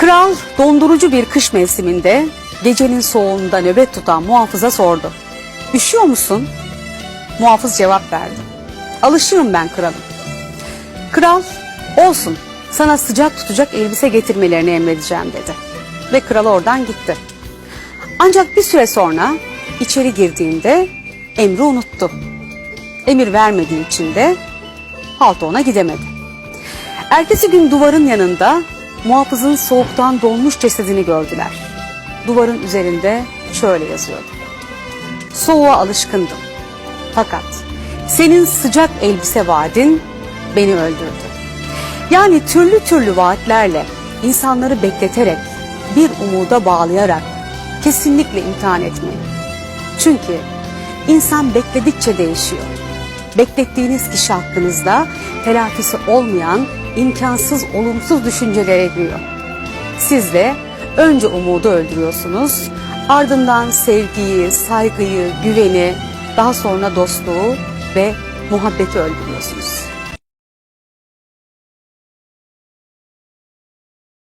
Kral dondurucu bir kış mevsiminde gecenin soğuğunda nöbet tutan muhafıza sordu. Üşüyor musun? Muhafız cevap verdi. Alışığım ben kralım. Kral olsun sana sıcak tutacak elbise getirmelerini emredeceğim dedi. Ve kral oradan gitti. Ancak bir süre sonra içeri girdiğinde emri unuttu. Emir vermediği için de halk ona gidemedi. Ertesi gün duvarın yanında muhafızın soğuktan donmuş cesedini gördüler. Duvarın üzerinde şöyle yazıyordu. Soğuğa alışkındım. Fakat senin sıcak elbise vaadin beni öldürdü. Yani türlü türlü vaatlerle insanları bekleterek bir umuda bağlayarak kesinlikle imtihan etmeyin. Çünkü insan bekledikçe değişiyor. Beklettiğiniz kişi hakkınızda telafisi olmayan imkansız olumsuz düşüncelere giriyor. Siz de önce umudu öldürüyorsunuz, ardından sevgiyi, saygıyı, güveni, daha sonra dostluğu ve muhabbeti öldürüyorsunuz.